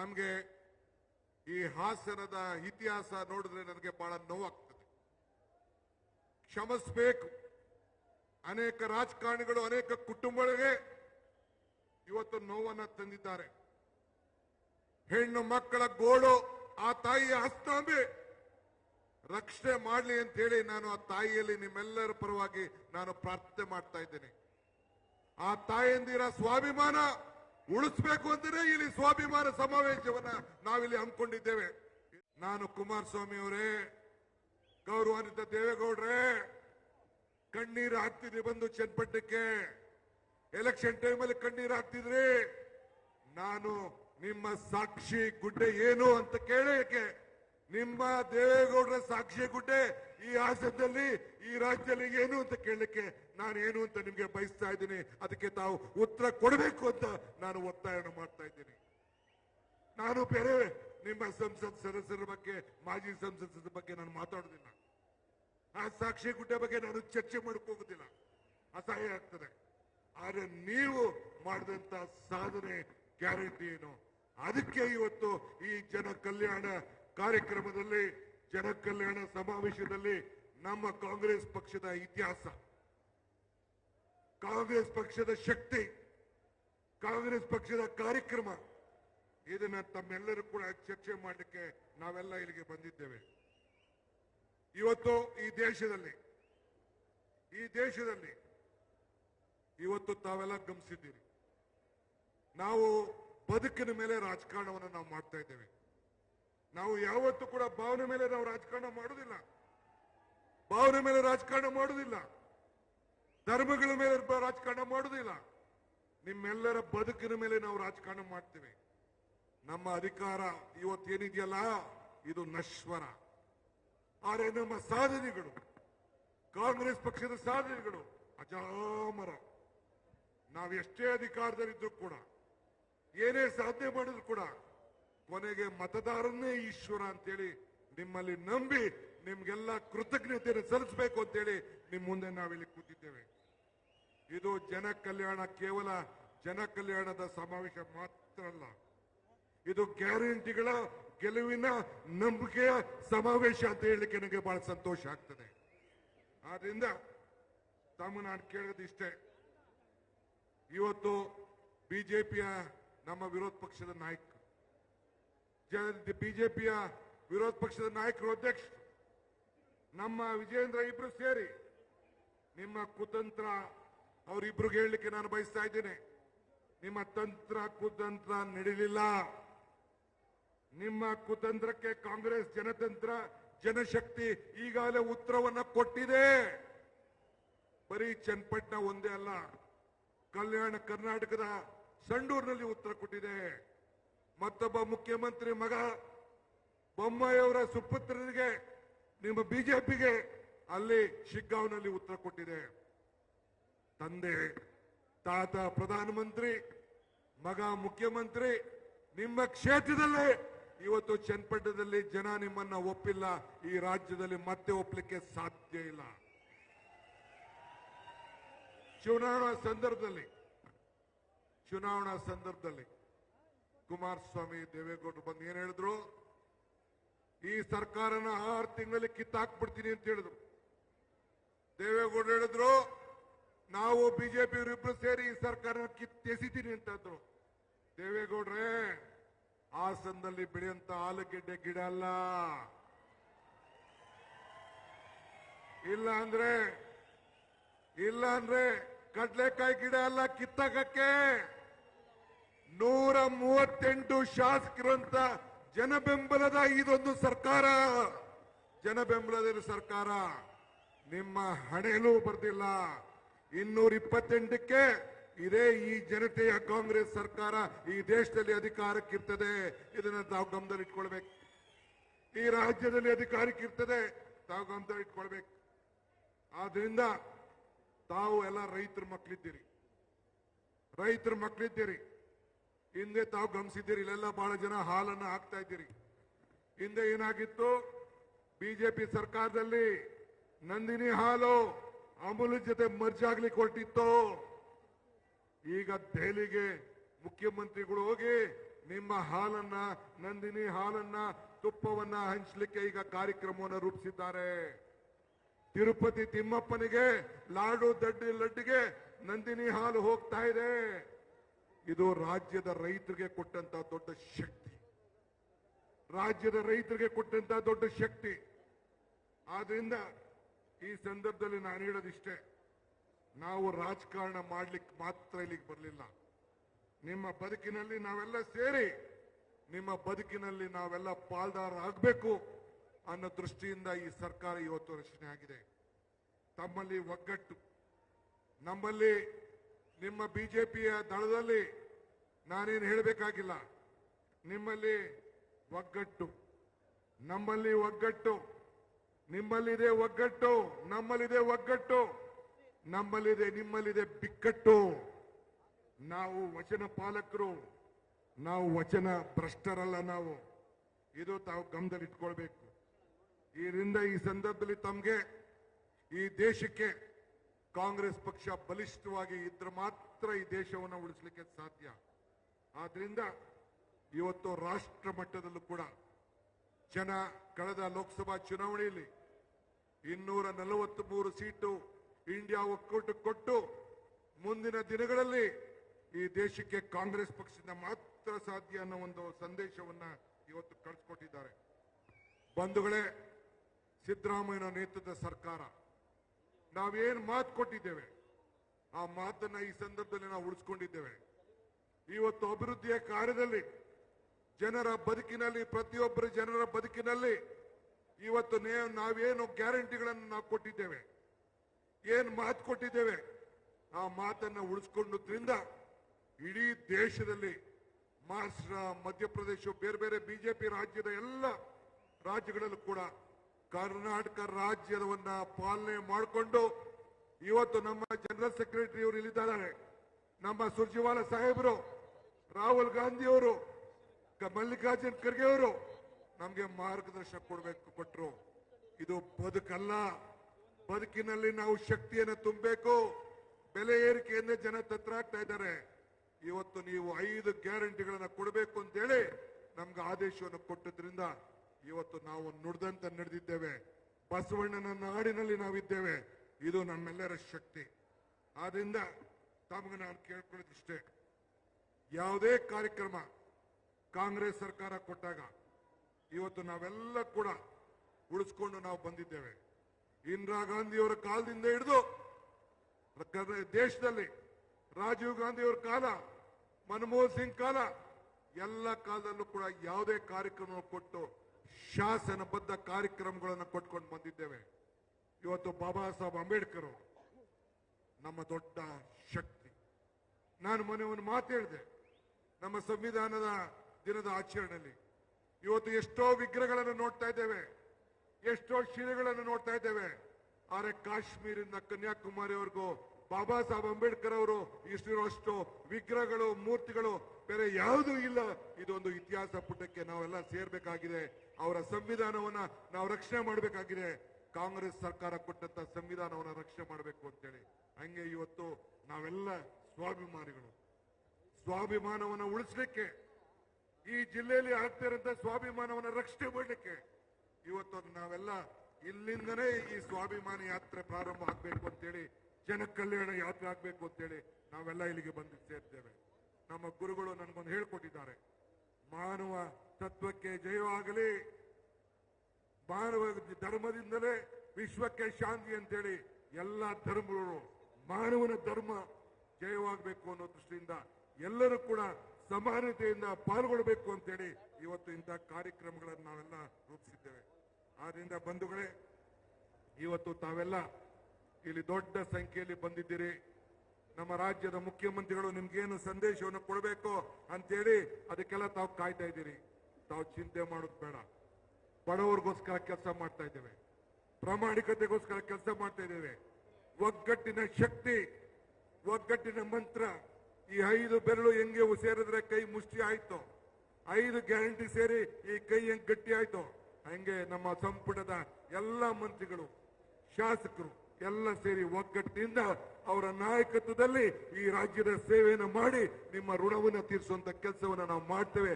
ನಮಗೆ ಈ ಹಾಸನದ ಇತಿಹಾಸ ನೋಡಿದ್ರೆ ನನಗೆ ಬಹಳ ನೋವಾಗ್ತದೆ. ಕ್ಷಮಿಸಬೇಕು. ಅನೇಕ ರಾಜಕಾರಣಿಗಳು, ಅನೇಕ ಕುಟುಂಬಗಳಿಗೆ ಇವತ್ತು ನೋವನ್ನು ತಂದಿದ್ದಾರೆ. ಹೆಣ್ಣು ಮಕ್ಕಳ ಗೋಳು, ಆ ತಾಯಿಯ ಹಸ್ತಾಂಬೆ. ರಕ್ಷಣೆ ಮಾಡಲಿ ಅಂತ ಹೇಳಿ ನಾನು ಆ ತಾಯಿಯಲ್ಲಿ ನಿಮ್ಮೆಲ್ಲರ ಪರವಾಗಿ ನಾನು ಪ್ರಾರ್ಥನೆ ಮಾಡ್ತಾ ಇದ್ದೇನೆ. ಆ ತಾಯಿಯಂದಿರ ಸ್ವಾಭಿಮಾನ ಉಳಿಸ್ಬೇಕು ಅಂದರೆ ಇಲ್ಲಿ ಸ್ವಾಭಿಮಾನ ಸಮಾವೇಶವನ್ನ ನಾವಿಲ್ಲಿ ಹಮ್ಮಿಕೊಂಡಿದ್ದೇವೆ. ನಾನು ಕುಮಾರಸ್ವಾಮಿ ಅವರೇ, ಗೌರವಾನ್ವಿತ ದೇವೇಗೌಡ್ರೆ, ಕಣ್ಣೀರು ಹಾಕ್ತಿದ್ರಿ ಬಂದು ಚನ್ನಪಟ್ಟಣಕ್ಕೆ. ಎಲೆಕ್ಷನ್ ಟೈಮಲ್ಲಿ ಕಣ್ಣೀರು ಹಾಕ್ತಿದ್ರಿ. ನಾನು ನಿಮ್ಮ ಸಾಕ್ಷಿ ಗುಡ್ಡೆ ಏನು ಅಂತ ಕೇಳಕ್ಕೆ ನಿಮ್ಮ ದೇವೇಗೌಡರ ಸಾಕ್ಷಿ ಗುಡ್ಡೆ ಈ ಹಾಸನದಲ್ಲಿ ಈ ರಾಜ್ಯದಲ್ಲಿ ಏನು ಅಂತ ಕೇಳಲಿಕ್ಕೆ ನಾನು ಏನು ಅಂತ ನಿಮಗೆ ಬಯಸ್ತಾ ಇದ್ದೀನಿ. ಅದಕ್ಕೆ ತಾವು ಉತ್ತರ ಕೊಡಬೇಕು ಅಂತ ನಾನು ಒತ್ತಾಯ ಮಾಡ್ತಾ ಇದ್ದೀನಿ. ನಾನು ಬೇರೆ ನಿಮ್ಮ ಸಂಸತ್ ಸದಸ್ಯರ ಬಗ್ಗೆ, ಮಾಜಿ ಸಂಸದರ ಬಗ್ಗೆ ನಾನು ಮಾತಾಡೋದಿಲ್ಲ. ಆ ಸಾಕ್ಷಿ ಗುಡ್ಡೆ ಬಗ್ಗೆ ನಾನು ಚರ್ಚೆ ಹೋಗುದಿಲ್ಲ. ಅಸಹ್ಯ ಆಗ್ತದೆ. ಆದರೆ ನೀವು ಮಾಡಿದಂತ ಸಾಧನೆ ಗ್ಯಾರಂಟಿ ಏನು? ಅದಕ್ಕೆ ಇವತ್ತು ಈ ಜನ ಕಲ್ಯಾಣ ಕಾರ್ಯಕ್ರಮದಲ್ಲಿ ಜನಕಲ್ಯಾಣ ಸಮಾವೇಶದಲ್ಲಿ ನಮ್ಮ ಕಾಂಗ್ರೆಸ್ ಪಕ್ಷದ ಇತಿಹಾಸ, ಕಾಂಗ್ರೆಸ್ ಪಕ್ಷದ ಶಕ್ತಿ, ಕಾಂಗ್ರೆಸ್ ಪಕ್ಷದ ಕಾರ್ಯಕ್ರಮ, ಇದನ್ನ ತಮ್ಮೆಲ್ಲರೂ ಕೂಡ ಚರ್ಚೆ ಮಾಡಲಿಕ್ಕೆ ನಾವೆಲ್ಲ ಇಲ್ಲಿಗೆ ಬಂದಿದ್ದೇವೆ. ಇವತ್ತು ಈ ದೇಶದಲ್ಲಿ ಈ ದೇಶದಲ್ಲಿ ಇವತ್ತು ತಾವೆಲ್ಲ ಗಮನಿಸಿದ್ದೀರಿ. ನಾವು ಬದುಕಿನ ಮೇಲೆ ರಾಜಕಾರಣವನ್ನು ನಾವು ಮಾಡ್ತಾ ಇದ್ದೇವೆ. ನಾವು ಯಾವತ್ತೂ ಕೂಡ ಭಾವನೆ ಮೇಲೆ ನಾವು ರಾಜಕಾರಣ ಮಾಡುವುದಿಲ್ಲ. ಭಾವನೆ ಮೇಲೆ ರಾಜಕಾರಣ ಮಾಡುವುದಿಲ್ಲ. ಧರ್ಮಗಳ ಮೇಲೆ ರಾಜಕಾರಣ ಮಾಡುವುದಿಲ್ಲ. ನಿಮ್ಮೆಲ್ಲರ ಬದುಕಿನ ಮೇಲೆ ನಾವು ರಾಜಕಾರಣ ಮಾಡ್ತೇವೆ. ನಮ್ಮ ಅಧಿಕಾರ ಇವತ್ತೇನಿದೆಯಲ್ಲ? ಇದು ನಶ್ವರ. ಆದರೆ ನಮ್ಮ ಸಾಧನೆಗಳು, ಕಾಂಗ್ರೆಸ್ ಪಕ್ಷದ ಸಾಧನೆಗಳು ಅಜಾಮರ. ನಾವು ಎಷ್ಟೇ ಅಧಿಕಾರದಲ್ಲಿದ್ದರೂ ಕೂಡ, ಏನೇ ಸಾಧನೆ ಮಾಡಿದ್ರು ಕೂಡ ಕೊನೆಗೆ ಮತದಾರನ್ನೇ ಈಶ್ವರ ಅಂತೇಳಿ ನಿಮ್ಮಲ್ಲಿ ನಂಬಿ ನಿಮ್ಗೆಲ್ಲ ಕೃತಜ್ಞತೆಯನ್ನು ಸಲ್ಲಿಸಬೇಕು ಅಂತೇಳಿ ನಿಮ್ಮ ಮುಂದೆ ನಾವಿಲ್ಲಿ ಕೂತಿದ್ದೇವೆ. ಇದು ಜನ ಕಲ್ಯಾಣ ಕೇವಲ ಜನ ಕಲ್ಯಾಣದ ಸಮಾವೇಶ ಮಾತ್ರ ಅಲ್ಲ. ಇದು ಗ್ಯಾರಂಟಿಗಳ ಗೆಲುವಿನ ನಂಬಿಕೆಯ ಸಮಾವೇಶ ಅಂತ ಹೇಳಲಿಕ್ಕೆ ನನಗೆ ಬಹಳ ಸಂತೋಷ ಆಗ್ತದೆ. ಆದ್ರಿಂದ ತಮ್ಮ ನಾನು ಕೇಳೋದಿಷ್ಟೇ ಇವತ್ತು ಬಿಜೆಪಿಯ ನಮ್ಮ ವಿರೋಧ ಪಕ್ಷದ ನಾಯಕ ಬಿಜೆಪಿಯ ವಿರೋಧ ಪಕ್ಷದ ನಾಯಕರು ಅಧ್ಯಕ್ಷರು ನಮ್ಮ ವಿಜೇಂದ್ರ ಇಬ್ರು ಸೇರಿ ನಿಮ್ಮ ಕುತಂತ್ರ ಅವರಿಬ್ರಿಗೆ ಹೇಳಲಿಕ್ಕೆ ನಾನು ಬಯಸ್ತಾ ಇದ್ದೇನೆ. ನಿಮ್ಮ ತಂತ್ರ ಕುತಂತ್ರ ನಡೀಲಿಲ್ಲ. ನಿಮ್ಮ ಕುತಂತ್ರಕ್ಕೆ ಕಾಂಗ್ರೆಸ್ ಜನತಂತ್ರ, ಜನಶಕ್ತಿ ಈಗಾಗಲೇ ಉತ್ತರವನ್ನ ಕೊಟ್ಟಿದೆ. ಬರೀ ಚನ್ನಪಟ್ಟಣ ಒಂದೇ ಅಲ್ಲ, ಕಲ್ಯಾಣ ಕರ್ನಾಟಕದ ಸಂಡೂರಿನಲ್ಲಿ ಉತ್ತರ ಕೊಟ್ಟಿದೆ. ಮತ್ತೊಬ್ಬ ಮುಖ್ಯಮಂತ್ರಿ ಮಗ ಬೊಮ್ಮಾಯಿಯವರ ಸುಪುತ್ರರಿಗೆ, ನಿಮ್ಮ ಬಿಜೆಪಿಗೆ ಅಲ್ಲಿ ಶಿಗ್ಗಾಂವ್ನಲ್ಲಿ ಉತ್ತರ ಕೊಟ್ಟಿದೆ. ತಂದೆ, ತಾತ, ಪ್ರಧಾನಮಂತ್ರಿ, ಮಗ ಮುಖ್ಯಮಂತ್ರಿ, ನಿಮ್ಮ ಕ್ಷೇತ್ರದಲ್ಲೇ ಇವತ್ತು ಚನ್ನಪಟ್ಟಣದಲ್ಲಿ ಜನ ನಿಮ್ಮನ್ನ ಒಪ್ಪಿಲ್ಲ. ಈ ರಾಜ್ಯದಲ್ಲಿ ಮತ್ತೆ ಒಪ್ಪಲಿಕ್ಕೆ ಸಾಧ್ಯ ಇಲ್ಲ. ಚುನಾವಣಾ ಸಂದರ್ಭದಲ್ಲಿ ಚುನಾವಣಾ ಸಂದರ್ಭದಲ್ಲಿ ಕುಮಾರಸ್ವಾಮಿ ದೇವೇಗೌಡರು ಬಂದು ಏನ್ ಹೇಳಿದ್ರು? ಈ ಸರ್ಕಾರನ ಆರು ತಿಂಗಳಲ್ಲಿ ಕಿತ್ತಾಕ್ಬಿಡ್ತೀನಿ ಅಂತ ಹೇಳಿದ್ರು. ದೇವೇಗೌಡರು ಹೇಳಿದ್ರು, ನಾವು ಬಿಜೆಪಿ ಇವರಿಬ್ರು ಸೇರಿ ಈ ಸರ್ಕಾರ ಕಿತ್ತೆಸಿತೀನಿ ಅಂತಂದ್ರು ದೇವೇಗೌಡ್ರೆ, ಹಾಸನದಲ್ಲಿ ಬೆಳೆಯಂತ ಆಲೂಗೆಡ್ಡೆ ಗಿಡ ಅಲ್ಲ. ಇಲ್ಲ ಅಂದ್ರೆ ಇಲ್ಲ ಅಂದ್ರೆ ಕಡ್ಲೆಕಾಯಿ ಗಿಡ ಅಲ್ಲ ಕಿತ್ತಾಕಕ್ಕೆ. ನೂರ ಮೂವತ್ತೆಂಟು ಶಾಸಕರಂತ ಜನ ಬೆಂಬಲದ ಇದೊಂದು ಸರ್ಕಾರ. ಜನ ಬೆಂಬಲದ ಸರ್ಕಾರ ನಿಮ್ಮ ಹಣೆಯಲ್ಲೂ ಬರ್ದಿಲ್ಲ. ಇನ್ನೂರ ಇಪ್ಪತ್ತೆಂಟಕ್ಕೆ ಇದೇ ಈ ಜನತೆಯ ಕಾಂಗ್ರೆಸ್ ಸರ್ಕಾರ ಈ ದೇಶದಲ್ಲಿ ಅಧಿಕಾರಕ್ಕಿರ್ತದೆ. ಇದನ್ನ ತಾವು ಗಮನದಲ್ಲಿ ಇಟ್ಕೊಳ್ಬೇಕು ಈ ರಾಜ್ಯದಲ್ಲಿ ಅಧಿಕಾರಕ್ಕಿರ್ತದೆ. ತಾವು ಗಮನದಲ್ಲಿ ಇಟ್ಕೊಳ್ಬೇಕು ಆದ್ರಿಂದ ತಾವು ಎಲ್ಲ ರೈತರ ಮಕ್ಕಳಿದ್ದೀರಿ. ರೈತರ ಮಕ್ಕಳಿದ್ದೀರಿ. ಹಿಂದೆ ತಾವು ಗಮನಿಸಿದ್ದೀರಿ, ಇಲ್ಲೆಲ್ಲ ಬಹಳ ಜನ ಹಾಲನ್ನ ಹಾಕ್ತಾ ಇದ್ದೀರಿ. ಹಿಂದೆ ಏನಾಗಿತ್ತು? ಬಿಜೆಪಿ ಸರ್ಕಾರದಲ್ಲಿ ನಂದಿನಿ ಹಾಲು ಅಮೂಲ್ ಜೊತೆ ಮರ್ಜ್ ಆಗ್ಲಿಕ್ಕೆ ಹೊರಟಿತ್ತು. ಈಗ ದೆಹಲಿಗೆ ಮುಖ್ಯಮಂತ್ರಿಗಳು ಹೋಗಿ ನಿಮ್ಮ ಹಾಲನ್ನ, ನಂದಿನಿ ಹಾಲನ್ನ, ತುಪ್ಪವನ್ನ ಹಂಚಲಿಕ್ಕೆ ಈಗ ಕಾರ್ಯಕ್ರಮವನ್ನು ರೂಪಿಸಿದ್ದಾರೆ. ತಿರುಪತಿ ತಿಮ್ಮಪ್ಪನಿಗೆ, ಲಾಡು ದಡ್ಡಿ ಲಡ್ಡಿಗೆ ನಂದಿನಿ ಹಾಲು ಹೋಗ್ತಾ ಇದೆ. ಇದು ರಾಜ್ಯದ ರೈತರಿಗೆ ಕೊಟ್ಟಂತ ದೊಡ್ಡ ಶಕ್ತಿ. ರಾಜ್ಯದ ರೈತರಿಗೆ ಕೊಟ್ಟಂತ ದೊಡ್ಡ ಶಕ್ತಿ. ಆದ್ರಿಂದ ಈ ಸಂದರ್ಭದಲ್ಲಿ ನಾನು ಹೇಳೋದಿಷ್ಟೇ, ನಾವು ರಾಜಕಾರಣ ಮಾಡ್ಲಿಕ್ಕೆ ಮಾತ್ರ ಇಲ್ಲಿಗೆ ಬರಲಿಲ್ಲ. ನಿಮ್ಮ ಬದುಕಿನಲ್ಲಿ ನಾವೆಲ್ಲ ಸೇರಿ, ನಿಮ್ಮ ಬದುಕಿನಲ್ಲಿ ನಾವೆಲ್ಲ ಪಾಲ್ದಾರ ಆಗಬೇಕು ಅನ್ನೋ ದೃಷ್ಟಿಯಿಂದ ಈ ಸರ್ಕಾರ ಇವತ್ತು ರಚನೆ ಆಗಿದೆ. ತಮ್ಮಲ್ಲಿ ಒಗ್ಗಟ್ಟು. ನಮ್ಮಲ್ಲಿ ನಿಮ್ಮ ಬಿಜೆಪಿಯ ದಳದಲ್ಲಿ ನಾನೇನು ಹೇಳಬೇಕಾಗಿಲ್ಲ. ನಿಮ್ಮಲ್ಲಿ ಒಗ್ಗಟ್ಟು. ನಮ್ಮಲ್ಲಿ ಒಗ್ಗಟ್ಟು. ನಿಮ್ಮಲ್ಲಿದೆ ಒಗ್ಗಟ್ಟು. ನಮ್ಮಲ್ಲಿದೆ ಒಗ್ಗಟ್ಟು. ನಮ್ಮಲ್ಲಿದೆ, ನಿಮ್ಮಲ್ಲಿದೆ ಬಿಕ್ಕಟ್ಟು. ನಾವು ವಚನ ಪಾಲಕರು. ನಾವು ವಚನ ಭ್ರಷ್ಟರಲ್ಲ ನಾವು. ಇದು ತಾವು ಗಮನದಲ್ಲಿ ಇಟ್ಕೊಳ್ಬೇಕು ಇದರಿಂದ ಈ ಸಂದರ್ಭದಲ್ಲಿ ತಮಗೆ, ಈ ದೇಶಕ್ಕೆ ಕಾಂಗ್ರೆಸ್ ಪಕ್ಷ ಬಲಿಷ್ಠವಾಗಿ ಇದ್ರೆ ಮಾತ್ರ ಈ ದೇಶವನ್ನು ಉಳಿಸಲಿಕ್ಕೆ ಸಾಧ್ಯ. ಆದ್ರಿಂದ ಇವತ್ತು ರಾಷ್ಟ್ರ ಮಟ್ಟದಲ್ಲೂ ಕೂಡ ಜನ ಕಳೆದ ಲೋಕಸಭಾ ಚುನಾವಣೆಯಲ್ಲಿ ಇನ್ನೂರ ನಲವತ್ತ್ ಮೂರು ಸೀಟು ಇಂಡಿಯಾ ಒಕ್ಕೂಟ ಕೊಟ್ಟು ಮುಂದಿನ ದಿನಗಳಲ್ಲಿ ಈ ದೇಶಕ್ಕೆ ಕಾಂಗ್ರೆಸ್ ಪಕ್ಷದಿಂದ ಮಾತ್ರ ಸಾಧ್ಯ ಅನ್ನೋ ಒಂದು ಸಂದೇಶವನ್ನ ಇವತ್ತು ಕಳಿಸ್ಕೊಟ್ಟಿದ್ದಾರೆ. ಬಂಧುಗಳೇ, ಸಿದ್ದರಾಮಯ್ಯನ ನೇತೃತ್ವದ ಸರ್ಕಾರ, ನಾವೇನು ಮಾತು ಕೊಟ್ಟಿದ್ದೇವೆ, ಆ ಮಾತನ್ನ ಈ ಸಂದರ್ಭದಲ್ಲಿ ನಾವು ಉಳಿಸ್ಕೊಂಡಿದ್ದೇವೆ. ಇವತ್ತು ಅಭಿವೃದ್ಧಿಯ ಕಾರ್ಯದಲ್ಲಿ ಜನರ ಬದುಕಿನಲ್ಲಿ, ಪ್ರತಿಯೊಬ್ಬರ ಜನರ ಬದುಕಿನಲ್ಲಿ ಇವತ್ತು ನಾವೇನು ಗ್ಯಾರಂಟಿಗಳನ್ನು ನಾವು ಕೊಟ್ಟಿದ್ದೇವೆ, ಏನು ಮಾತು ಕೊಟ್ಟಿದ್ದೇವೆ, ಆ ಮಾತನ್ನು ಉಳಿಸ್ಕೊಂಡ್ರಿಂದ ಇಡೀ ದೇಶದಲ್ಲಿ ಮಹಾರಾಷ್ಟ್ರ, ಮಧ್ಯಪ್ರದೇಶ, ಬೇರೆ ಬೇರೆ ಬಿಜೆಪಿ ರಾಜ್ಯದ ಎಲ್ಲ ರಾಜ್ಯಗಳಲ್ಲೂ ಕೂಡ ಕರ್ನಾಟಕ ರಾಜ್ಯದವನ್ನ ಪಾಲನೆ ಮಾಡಿಕೊಂಡು ಇವತ್ತು ನಮ್ಮ ಜನರಲ್ ಸೆಕ್ರೆಟರಿ ಅವರು ಇಲ್ಲಿದ್ದಾರೆ. ನಮ್ಮ ಸುರ್ಜಿವಾಲ ಸಾಹೇಬರು ರಾಹುಲ್ ಗಾಂಧಿ ಅವರು ಮಲ್ಲಿಕಾರ್ಜುನ್ ಖರ್ಗೆ ಅವರು ನಮಗೆ ಮಾರ್ಗದರ್ಶನ ಕೊಡಬೇಕು ಕೊಟ್ಟರು ಇದು ಬದುಕಲ್ಲ. ಬದುಕಿನಲ್ಲಿ ನಾವು ಶಕ್ತಿಯನ್ನು ತುಂಬಬೇಕು. ಬೆಲೆ ಏರಿಕೆಯನ್ನೇ ಜನ ತತ್ರಾಗ್ತಾ ಇದ್ದಾರೆ. ಇವತ್ತು ನೀವು ಐದು ಗ್ಯಾರಂಟಿಗಳನ್ನ ಕೊಡಬೇಕು ಅಂತೇಳಿ ನಮ್ಗೆ ಆದೇಶವನ್ನು ಕೊಟ್ಟದ್ರಿಂದ ಇವತ್ತು ನಾವು ನುಡ್ದಂತ ನಡೆದಿದ್ದೇವೆ. ಬಸವಣ್ಣನ ನಾಡಿನಲ್ಲಿ ನಾವಿದ್ದೇವೆ. ಇದು ನಮ್ಮೆಲ್ಲರ ಶಕ್ತಿ. ಆದ್ರಿಂದ ತಮಗೆ ನಾನು ಕೇಳ್ಕೊಳ್ಳೋದಿಷ್ಟೇ. ಯಾವುದೇ ಕಾರ್ಯಕ್ರಮ ಕಾಂಗ್ರೆಸ್ ಸರ್ಕಾರ ಕೊಟ್ಟಾಗ ಇವತ್ತು ನಾವೆಲ್ಲ ಕೂಡ ಉಳಿಸ್ಕೊಂಡು ನಾವು ಬಂದಿದ್ದೇವೆ. ಇಂದಿರಾ ಗಾಂಧಿಯವರ ಕಾಲದಿಂದ ಹಿಡಿದು ದೇಶದಲ್ಲಿ ರಾಜೀವ್ ಗಾಂಧಿಯವರ ಕಾಲ, ಮನಮೋಹನ್ ಸಿಂಗ್ ಕಾಲ, ಎಲ್ಲ ಕಾಲದಲ್ಲೂ ಕೂಡ ಯಾವುದೇ ಕಾರ್ಯಕ್ರಮ ಕೊಟ್ಟು ಶಾಸನಬದ್ಧ ಕಾರ್ಯಕ್ರಮಗಳನ್ನು ಕೊಟ್ಕೊಂಡು ಬಂದಿದ್ದೇವೆ. ಇವತ್ತು ಬಾಬಾ ಸಾಹೇಬ್ ಅಂಬೇಡ್ಕರ್ ನಮ್ಮ ದೊಡ್ಡ ಶಕ್ತಿ. ನಾನು ಮೊನ್ನೆ ಒಂದು ಮಾತು ಹೇಳಿದೆ. ನಮ್ಮ ಸಂವಿಧಾನದ ದಿನದ ಆಚರಣೆಯಲ್ಲಿ. ಇವತ್ತು ಎಷ್ಟೋ ವಿಗ್ರಹಗಳನ್ನು ನೋಡ್ತಾ ಇದ್ದೇವೆ. ಎಷ್ಟೋ ಶಿಲೆಗಳನ್ನು ನೋಡ್ತಾ ಇದ್ದೇವೆ. ಆದರೆ ಕಾಶ್ಮೀರಿಂದ ಕನ್ಯಾಕುಮಾರಿವರೆಗೂ ಬಾಬಾ ಸಾಹೇಬ್ ಅಂಬೇಡ್ಕರ್ ಅವರು ಇಷ್ಟಿರುವಷ್ಟು ವಿಗ್ರಹಗಳು, ಮೂರ್ತಿಗಳು ಬೇರೆ ಯಾವುದೂ ಇಲ್ಲ. ಇದೊಂದು ಇತಿಹಾಸ ಪುಟಕ್ಕೆ ನಾವೆಲ್ಲ ಸೇರ್ಬೇಕಾಗಿದೆ. ಅವರ ಸಂವಿಧಾನವನ್ನ ನಾವು ರಕ್ಷಣೆ ಮಾಡಬೇಕಾಗಿದೆ. ಕಾಂಗ್ರೆಸ್ ಸರ್ಕಾರ ಕೊಟ್ಟಂತ ಸಂವಿಧಾನವನ್ನ ರಕ್ಷಣೆ ಮಾಡಬೇಕು ಅಂತೇಳಿ. ಹಂಗೆ ಇವತ್ತು ನಾವೆಲ್ಲ ಸ್ವಾಭಿಮಾನಿಗಳು. ಸ್ವಾಭಿಮಾನವನ್ನು ಉಳಿಸ್ಲಿಕ್ಕೆ ಈ ಜಿಲ್ಲೆಯಲ್ಲಿ ಇರೋಂಥ ಸ್ವಾಭಿಮಾನವನ್ನು ರಕ್ಷಣೆ ಮಾಡಲಿಕ್ಕೆ ಇವತ್ತು ನಾವೆಲ್ಲ ಇಲ್ಲಿಂದನೇ ಈ ಸ್ವಾಭಿಮಾನ ಯಾತ್ರೆ ಪ್ರಾರಂಭ ಆಗಬೇಕು ಅಂತೇಳಿ ಜನ ಕಲ್ಯಾಣ ಯಾತ್ರೆ ಆಗಬೇಕು ಅಂತೇಳಿ ನಾವೆಲ್ಲ ಇಲ್ಲಿಗೆ ಬಂದು ಸೇರ್ತೇವೆ. ನಮ್ಮ ಗುರುಗಳು ನನಗೊಂದು ಹೇಳ್ಕೊಟ್ಟಿದ್ದಾರೆ. ಮಾನವ ತತ್ವಕ್ಕೆ ಜಯವಾಗಲಿ, ಮಾನವ ಧರ್ಮದಿಂದಲೇ ವಿಶ್ವಕ್ಕೆ ಶಾಂತಿ ಅಂತೇಳಿ ಎಲ್ಲ ಧರ್ಮಗಳು, ಮಾನವನ ಧರ್ಮ ಜಯವಾಗಬೇಕು ಅನ್ನೋ ದೃಷ್ಟಿಯಿಂದ ಎಲ್ಲರೂ ಕೂಡ ಸಮಾನತೆಯಿಂದ ಪಾಲ್ಗೊಳ್ಬೇಕು ಅಂತೇಳಿ ಇವತ್ತು ಇಂಥ ಕಾರ್ಯಕ್ರಮಗಳನ್ನು ನಾವೆಲ್ಲ ರೂಪಿಸಿದ್ದೇವೆ. ಆದ್ರಿಂದ ಬಂಧುಗಳೇ, ಇವತ್ತು ತಾವೆಲ್ಲ ಇಲ್ಲಿ ದೊಡ್ಡ ಸಂಖ್ಯೆಯಲ್ಲಿ ಬಂದಿದ್ದೀರಿ. ನಮ್ಮ ರಾಜ್ಯದ ಮುಖ್ಯಮಂತ್ರಿಗಳು ನಿಮ್ಗೇನು ಸಂದೇಶವನ್ನು ಕೊಡಬೇಕು ಅಂತೇಳಿ ಅದಕ್ಕೆಲ್ಲ ತಾವು ಕಾಯ್ತಾ ಇದ್ದೀರಿ. ತಾವು ಚಿಂತೆ ಮಾಡೋದು ಬೇಡ. ಬಡವರಿಗೋಸ್ಕರ ಕೆಲಸ ಮಾಡ್ತಾ ಇದ್ದೇವೆ. ಪ್ರಾಮಾಣಿಕತೆಗೋಸ್ಕರ ಕೆಲಸ ಮಾಡ್ತಾ ಇದ್ದೇವೆ. ಒಗ್ಗಟ್ಟಿನ ಶಕ್ತಿ, ಒಗ್ಗಟ್ಟಿನ ಮಂತ್ರ ಈ ಐದು ಬೆರಳು ಹೆಂಗೆ ಸೇರಿದ್ರೆ ಕೈ ಮುಷ್ಟಿ ಆಯ್ತು? ಐದು ಗ್ಯಾರಂಟಿ ಸೇರಿ ಈ ಕೈ ಹೆಂಗ್ ಗಟ್ಟಿ ಆಯ್ತು? ಹಂಗೆ ನಮ್ಮ ಸಂಪುಟದ ಎಲ್ಲ ಮಂತ್ರಿಗಳು, ಶಾಸಕರು ಎಲ್ಲ ಸೇರಿ ಒಗ್ಗಟ್ಟಿನಿಂದ ಅವರ ನಾಯಕತ್ವದಲ್ಲಿ ಈ ರಾಜ್ಯದ ಸೇವೆಯನ್ನು ಮಾಡಿ ನಿಮ್ಮ ಋಣವನ್ನು ತೀರಿಸುವಂತ ಕೆಲಸವನ್ನು ನಾವು ಮಾಡ್ತೇವೆ